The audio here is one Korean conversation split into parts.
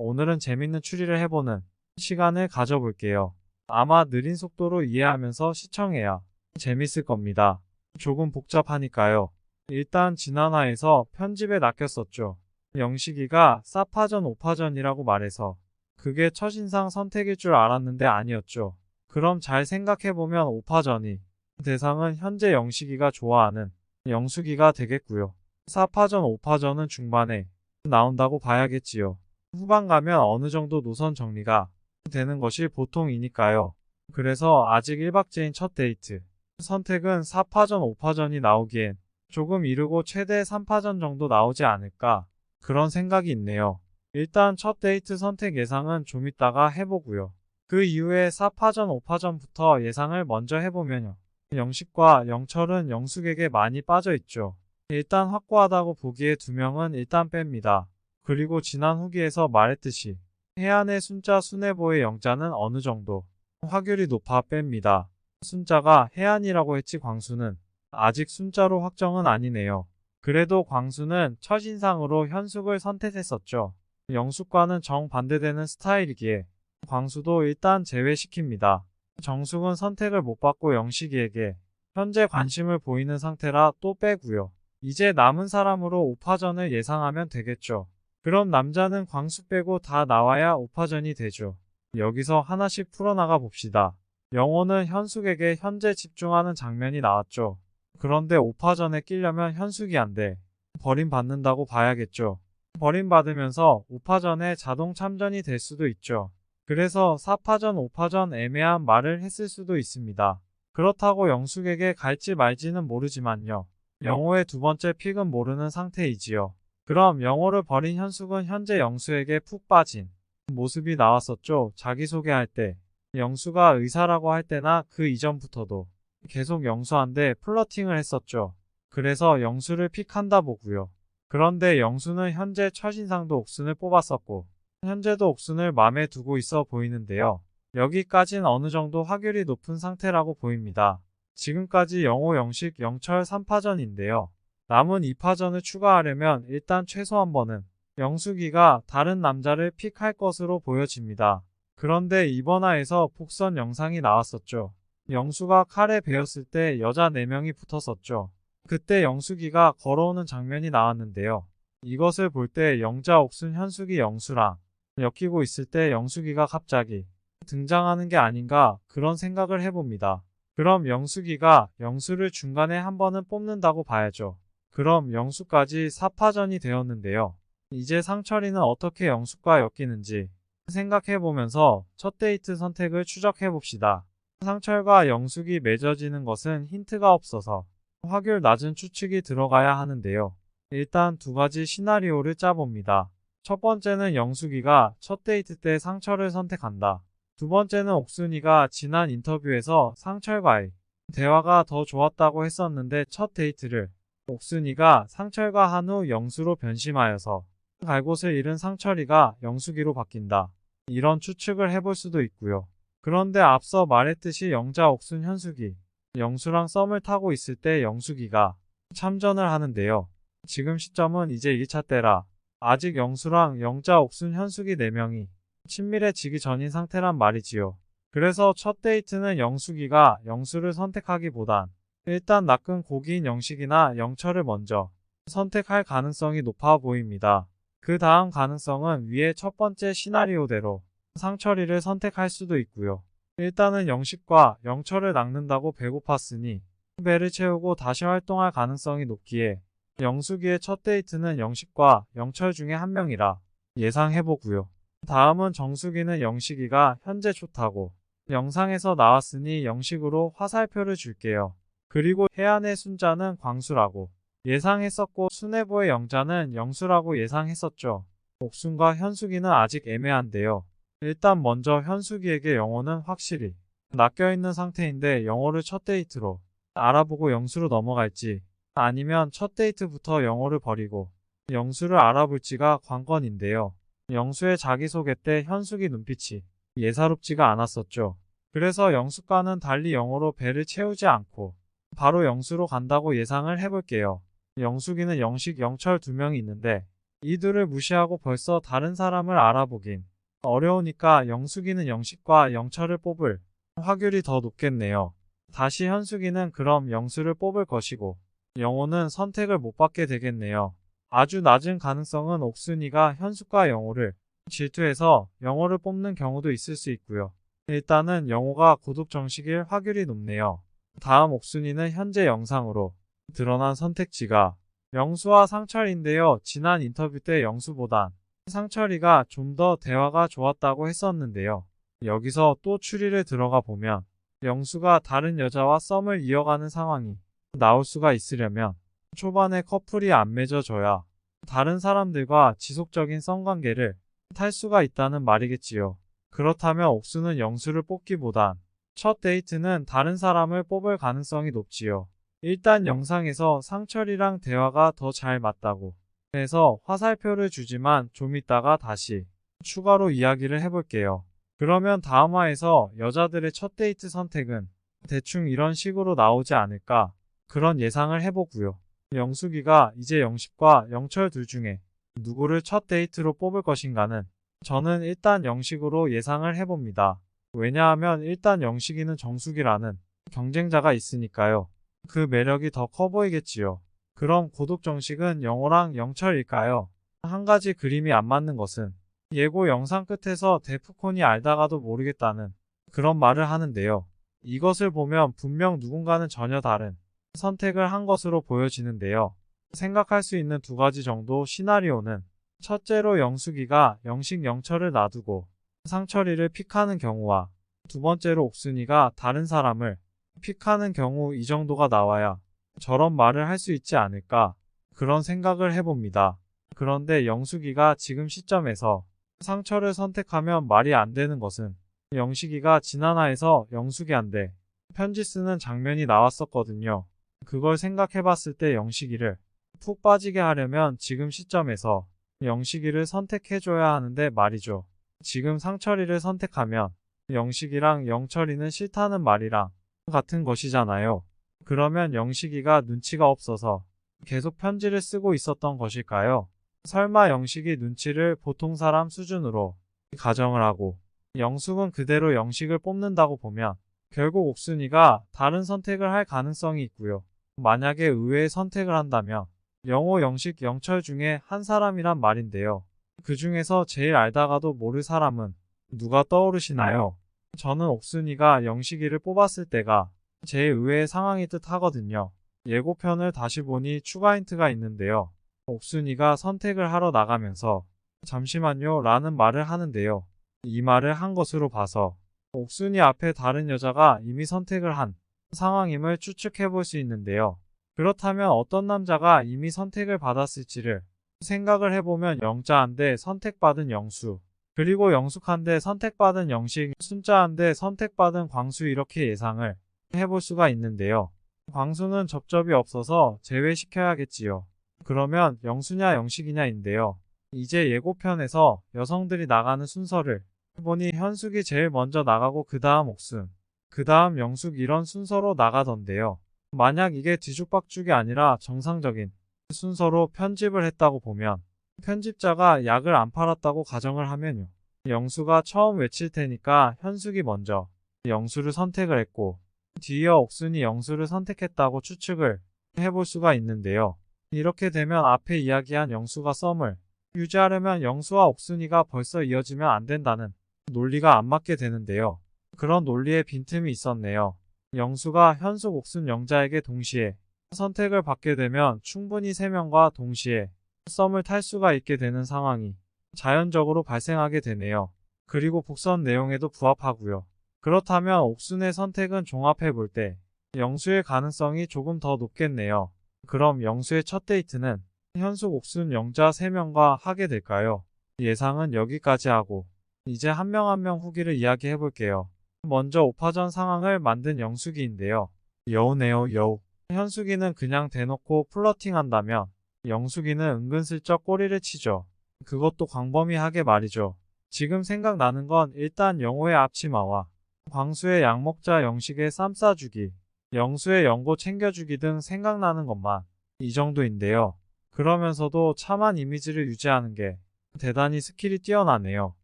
오늘은 재밌는 추리를 해보는 시간을 가져볼게요. 아마 느린 속도로 이해하면서 시청해야 재밌을 겁니다. 조금 복잡하니까요. 일단 지난화에서 편집에 낚였었죠. 영식이가 4파전 5파전이라고 말해서 그게 첫인상 선택일 줄 알았는데 아니었죠. 그럼 잘 생각해보면 5파전이 대상은 현재 영식이가 좋아하는 영숙이가 되겠고요. 4파전 5파전은 중반에 나온다고 봐야겠지요. 후반 가면 어느 정도 노선 정리가 되는 것이 보통이니까요. 그래서 아직 1박제인 첫 데이트. 선택은 4파전 5파전이 나오기엔 조금 이르고 최대 3파전 정도 나오지 않을까 그런 생각이 있네요. 일단 첫 데이트 선택 예상은 좀 이따가 해보고요. 그 이후에 4파전 5파전부터 예상을 먼저 해보면요. 영식과 영철은 영숙에게 많이 빠져있죠. 일단 확고하다고 보기에 두 명은 일단 뺍니다. 그리고 지난 후기에서 말했듯이 해안의 순자 순애보의 영자는 어느 정도 확률이 높아 뺍니다. 순자가 해안이라고 했지 광수는 아직 순자로 확정은 아니네요. 그래도 광수는 첫인상으로 현숙을 선택했었죠. 영숙과는 정반대되는 스타일이기에 광수도 일단 제외시킵니다. 정숙은 선택을 못 받고 영식이에게 현재 관심을 보이는 상태라 또 빼고요. 이제 남은 사람으로 5파전을 예상하면 되겠죠. 그럼 남자는 광수 빼고 다 나와야 5파전이 되죠. 여기서 하나씩 풀어나가 봅시다. 영호는 현숙에게 현재 집중하는 장면이 나왔죠. 그런데 5파전에 끼려면 현숙이 안 돼. 버림받는다고 봐야겠죠. 버림받으면서 5파전에 자동 참전이 될 수도 있죠. 그래서 4파전, 5파전 애매한 말을 했을 수도 있습니다. 그렇다고 영숙에게 갈지 말지는 모르지만요. 영호의 두 번째 픽은 모르는 상태이지요. 그럼 영호를 버린 현숙은 현재 영수에게 푹 빠진 모습이 나왔었죠. 자기소개할 때. 영수가 의사라고 할 때나 그 이전부터도 계속 영수한테 플러팅을 했었죠. 그래서 영수를 픽한다 보고요. 그런데 영수는 현재 첫인상도 옥순을 뽑았었고 현재도 옥순을 맘에 두고 있어 보이는데요. 여기까진 어느 정도 확률이 높은 상태라고 보입니다. 지금까지 영호, 영식, 영철 3파전인데요. 남은 2파전을 추가하려면 일단 최소 한 번은 영숙이가 다른 남자를 픽할 것으로 보여집니다. 그런데 이번 화에서 복선 영상이 나왔었죠. 영수가 칼에 베었을 때 여자 4명이 붙었었죠. 그때 영숙이가 걸어오는 장면이 나왔는데요. 이것을 볼 때 영자, 옥순, 현숙이 영수랑 엮이고 있을 때 영숙이가 갑자기 등장하는 게 아닌가 그런 생각을 해봅니다. 그럼 영숙이가 영수를 중간에 한 번은 뽑는다고 봐야죠. 그럼 영수까지 4파전이 되었는데요. 이제 상철이는 어떻게 영숙과 엮이는지 생각해보면서 첫 데이트 선택을 추적해봅시다. 상철과 영숙이 맺어지는 것은 힌트가 없어서 확률 낮은 추측이 들어가야 하는데요. 일단 두 가지 시나리오를 짜봅니다. 첫 번째는 영숙이가 첫 데이트 때 상철을 선택한다. 두 번째는 옥순이가 지난 인터뷰에서 상철과의 대화가 더 좋았다고 했었는데 첫 데이트를 옥순이가 상철과 한후 영수로 변심하여서 갈 곳을 잃은 상철이가 영숙이로 바뀐다. 이런 추측을 해볼 수도 있고요. 그런데 앞서 말했듯이 영자 옥순 현숙이 영수랑 썸을 타고 있을 때 영숙이가 참전을 하는데요. 지금 시점은 이제 1차 때라 아직 영수랑 영자 옥순 현숙이 4명이 친밀해지기 전인 상태란 말이지요. 그래서 첫 데이트는 영숙이가 영수를 선택하기보단 일단 낚은 고기인 영식이나 영철을 먼저 선택할 가능성이 높아 보입니다. 그 다음 가능성은 위의 첫 번째 시나리오대로 상철이를 선택할 수도 있고요. 일단은 영식과 영철을 낚는다고 배고팠으니 배를 채우고 다시 활동할 가능성이 높기에 영숙이의 첫 데이트는 영식과 영철 중에 한 명이라 예상해보고요. 다음은 정숙이는 영식이가 현재 좋다고 영상에서 나왔으니 영식으로 화살표를 줄게요. 그리고 해안의 순자는 광수라고 예상했었고 순애보의 영자는 영수라고 예상했었죠. 옥순과 현숙이는 아직 애매한데요. 일단 먼저 현숙이에게 영호는 확실히 낚여있는 상태인데 영호를 첫 데이트로 알아보고 영수로 넘어갈지 아니면 첫 데이트부터 영호를 버리고 영수를 알아볼지가 관건인데요. 영수의 자기소개 때 현숙이 눈빛이 예사롭지가 않았었죠. 그래서 영숙과는 달리 영호로 배를 채우지 않고 바로 영수로 간다고 예상을 해볼게요. 영숙이는 영식, 영철 두 명이 있는데 이들을 무시하고 벌써 다른 사람을 알아보긴 어려우니까 영숙이는 영식과 영철을 뽑을 확률이 더 높겠네요. 다시 현숙이는 그럼 영수를 뽑을 것이고 영호는 선택을 못 받게 되겠네요. 아주 낮은 가능성은 옥순이가 현숙과 영호를 질투해서 영호를 뽑는 경우도 있을 수 있고요. 일단은 영호가 고독 정식일 확률이 높네요. 다음 옥순이는 현재 영상으로 드러난 선택지가 영수와 상철인데요. 지난 인터뷰 때 영수보단 상철이가 좀 더 대화가 좋았다고 했었는데요. 여기서 또 추리를 들어가 보면 영수가 다른 여자와 썸을 이어가는 상황이 나올 수가 있으려면 초반에 커플이 안 맺어져야 다른 사람들과 지속적인 썸 관계를 탈 수가 있다는 말이겠지요. 그렇다면 옥수는 영수를 뽑기보단 첫 데이트는 다른 사람을 뽑을 가능성이 높지요. 일단 영상에서 상철이랑 대화가 더 잘 맞다고 해서 화살표를 주지만 좀 이따가 다시 추가로 이야기를 해볼게요. 그러면 다음 화에서 여자들의 첫 데이트 선택은 대충 이런 식으로 나오지 않을까 그런 예상을 해보고요. 영숙이가 이제 영식과 영철 둘 중에 누구를 첫 데이트로 뽑을 것인가는 저는 일단 영식으로 예상을 해봅니다. 왜냐하면 일단 영식이는 정숙이라는 경쟁자가 있으니까요. 그 매력이 더 커 보이겠지요. 그럼 고독 정식은 영호랑 영철일까요? 한 가지 그림이 안 맞는 것은 예고 영상 끝에서 데프콘이 알다가도 모르겠다는 그런 말을 하는데요. 이것을 보면 분명 누군가는 전혀 다른 선택을 한 것으로 보여지는데요. 생각할 수 있는 두 가지 정도 시나리오는 첫째로 영숙이가 영식 영철을 놔두고 상철이를 픽하는 경우와 두 번째로 옥순이가 다른 사람을 픽하는 경우 이 정도가 나와야 저런 말을 할 수 있지 않을까 그런 생각을 해봅니다. 그런데 영숙이가 지금 시점에서 상철을 선택하면 말이 안 되는 것은 영식이가 지난화에서 영숙이한테 편지 쓰는 장면이 나왔었거든요. 그걸 생각해봤을 때 영식이를 푹 빠지게 하려면 지금 시점에서 영식이를 선택해줘야 하는데 말이죠. 지금 상철이를 선택하면 영식이랑 영철이는 싫다는 말이랑 같은 것이잖아요. 그러면 영식이가 눈치가 없어서 계속 편지를 쓰고 있었던 것일까요? 설마 영식이 눈치를 보통 사람 수준으로 가정을 하고 영숙은 그대로 영식을 뽑는다고 보면 결국 옥순이가 다른 선택을 할 가능성이 있고요. 만약에 의외의 선택을 한다면 영호, 영식, 영철 중에 한 사람이란 말인데요. 그 중에서 제일 알다가도 모를 사람은 누가 떠오르시나요? 저는 옥순이가 영식이를 뽑았을 때가 제일 의외의 상황이 뜻 하거든요. 예고편을 다시 보니 추가 힌트가 있는데요. 옥순이가 선택을 하러 나가면서 잠시만요 라는 말을 하는데요. 이 말을 한 것으로 봐서 옥순이 앞에 다른 여자가 이미 선택을 한 상황임을 추측해 볼 수 있는데요. 그렇다면 어떤 남자가 이미 선택을 받았을지를 생각을 해보면 영자 한데 선택받은 영수, 그리고 영숙한데 선택받은 영식, 순자한데 선택받은 광수 이렇게 예상을 해볼 수가 있는데요. 광수는 접접이 없어서 제외시켜야겠지요. 그러면 영수냐 영식이냐인데요. 이제 예고편에서 여성들이 나가는 순서를 보니 현숙이 제일 먼저 나가고 그 다음 옥순, 그 다음 영숙 이런 순서로 나가던데요. 만약 이게 뒤죽박죽이 아니라 정상적인 순서로 편집을 했다고 보면 편집자가 약을 안 팔았다고 가정을 하면요. 영수가 처음 외칠 테니까 현숙이 먼저 영수를 선택을 했고 뒤이어 옥순이 영수를 선택했다고 추측을 해볼 수가 있는데요. 이렇게 되면 앞에 이야기한 영수가 썸을 유지하려면 영수와 옥순이가 벌써 이어지면 안 된다는 논리가 안 맞게 되는데요. 그런 논리에 빈틈이 있었네요. 영수가 현숙 옥순 영자에게 동시에 선택을 받게 되면 충분히 3명과 동시에 썸을 탈 수가 있게 되는 상황이 자연적으로 발생하게 되네요. 그리고 복선 내용에도 부합하고요. 그렇다면 옥순의 선택은 종합해 볼 때 영수의 가능성이 조금 더 높겠네요. 그럼 영수의 첫 데이트는 현숙 옥순 영자 3명과 하게 될까요? 예상은 여기까지 하고 이제 한 명 한명 후기를 이야기해 볼게요. 먼저 오파전 상황을 만든 영숙이인데요. 여우네요 여우. 현숙이는 그냥 대놓고 플러팅 한다면 영숙이는 은근슬쩍 꼬리를 치죠. 그것도 광범위하게 말이죠. 지금 생각나는 건 일단 영호의 앞치마와 광수의 양목자 영식의 쌈 싸주기, 영수의 연고 챙겨주기 등 생각나는 것만 이 정도인데요. 그러면서도 참한 이미지를 유지하는 게 대단히 스킬이 뛰어나네요.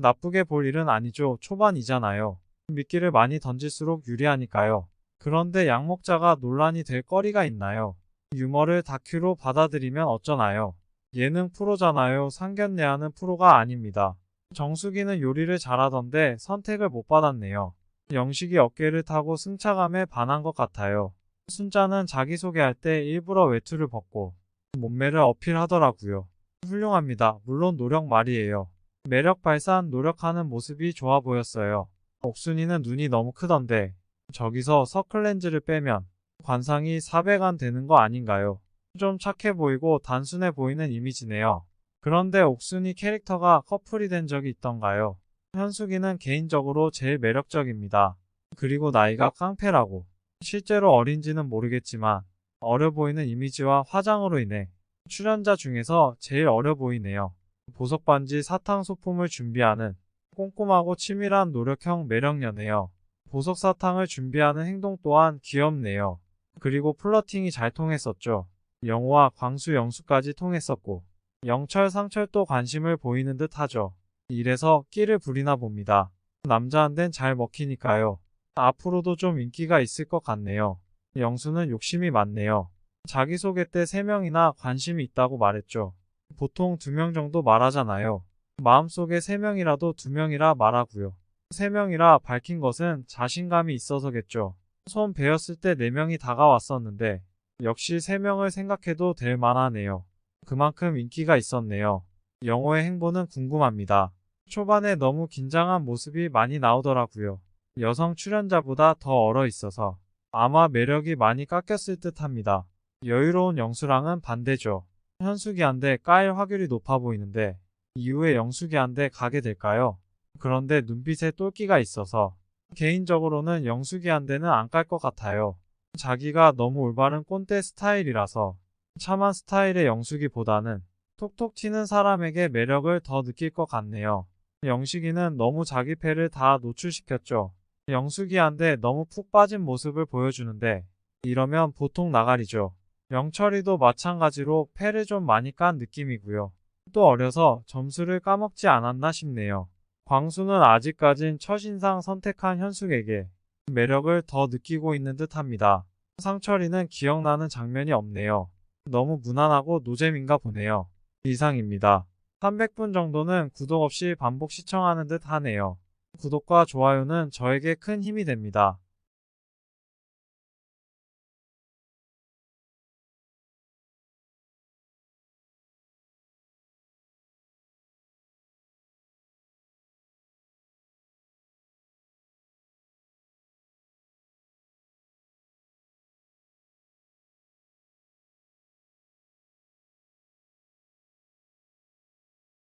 나쁘게 볼 일은 아니죠. 초반이잖아요. 미끼를 많이 던질수록 유리하니까요. 그런데 양목자가 논란이 될 거리가 있나요? 유머를 다큐로 받아들이면 어쩌나요? 예능 프로잖아요. 상견례하는 프로가 아닙니다. 정수기는 요리를 잘하던데 선택을 못 받았네요. 영식이 어깨를 타고 승차감에 반한 것 같아요. 순자는 자기소개할 때 일부러 외투를 벗고 몸매를 어필하더라고요. 훌륭합니다. 물론 노력 말이에요. 매력 발산 노력하는 모습이 좋아 보였어요. 옥순이는 눈이 너무 크던데 저기서 서클렌즈를 빼면 관상이 400안 되는 거 아닌가요? 좀 착해 보이고 단순해 보이는 이미지네요. 그런데 옥순이 캐릭터가 커플이 된 적이 있던가요? 현숙이는 개인적으로 제일 매력적입니다. 그리고 나이가 깡패라고. 실제로 어린지는 모르겠지만 어려 보이는 이미지와 화장으로 인해 출연자 중에서 제일 어려 보이네요. 보석 반지 사탕 소품을 준비하는 꼼꼼하고 치밀한 노력형 매력녀네요. 보석 사탕을 준비하는 행동 또한 귀엽네요. 그리고 플러팅이 잘 통했었죠. 영호와 광수 영수까지 통했었고 영철 상철도 관심을 보이는 듯 하죠. 이래서 끼를 부리나 봅니다. 남자한텐 잘 먹히니까요. 앞으로도 좀 인기가 있을 것 같네요. 영수는 욕심이 많네요. 자기소개 때 3명이나 관심이 있다고 말했죠. 보통 2명 정도 말하잖아요. 마음속에 3명이라도 2명이라 말하고요. 3명이라 밝힌 것은 자신감이 있어서겠죠. 손 베었을 때 4명이 다가왔었는데 역시 3명을 생각해도 될 만하네요. 그만큼 인기가 있었네요. 영호의 행보는 궁금합니다. 초반에 너무 긴장한 모습이 많이 나오더라고요. 여성 출연자보다 더 얼어 있어서 아마 매력이 많이 깎였을 듯 합니다. 여유로운 영수랑은 반대죠. 현숙이한테 까일 확률이 높아 보이는데 이후에 영숙이한테 가게 될까요? 그런데 눈빛에 똘끼가 있어서 개인적으로는 영숙이한테는 안깔것 같아요. 자기가 너무 올바른 꼰대 스타일이라서 참한 스타일의 영숙이보다는 톡톡 튀는 사람에게 매력을 더 느낄 것 같네요. 영식이는 너무 자기 패를 다 노출시켰죠. 영숙이한테 너무 푹 빠진 모습을 보여주는데 이러면 보통 나가리죠. 영철이도 마찬가지로 패를 좀 많이 깐 느낌이고요. 또 어려서 점수를 까먹지 않았나 싶네요. 광수는 아직까진 첫인상 선택한 현숙에게 매력을 더 느끼고 있는 듯 합니다. 상철이는 기억나는 장면이 없네요. 너무 무난하고 노잼인가 보네요. 이상입니다. 300분 정도는 구독 없이 반복 시청하는 듯 하네요. 구독과 좋아요는 저에게 큰 힘이 됩니다.